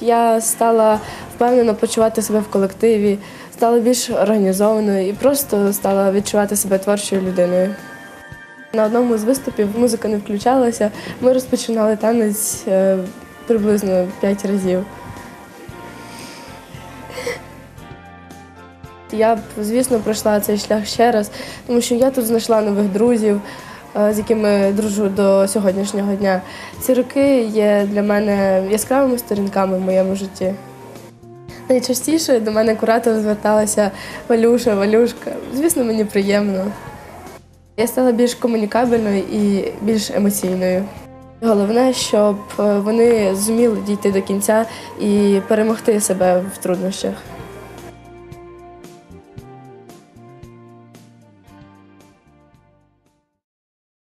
Я стала впевнено почувати себе в колективі, стала більш організованою і просто стала відчувати себе творчою людиною. На одному з виступів музика не включалася. Ми розпочинали танець е, приблизно 5 разів. Я б, звісно, пройшла цей шлях ще раз, тому що я тут знайшла нових друзів, з якими дружу до сьогоднішнього дня. Ці роки є для мене яскравими сторінками в моєму житті. Найчастіше до мене куратор зверталася Валюша, Валюшка. Звісно, мені приємно. Я стала більш комунікабельною і більш емоційною. Головне, щоб е, вони зуміли дійти до кінця і перемогти себе в труднощах.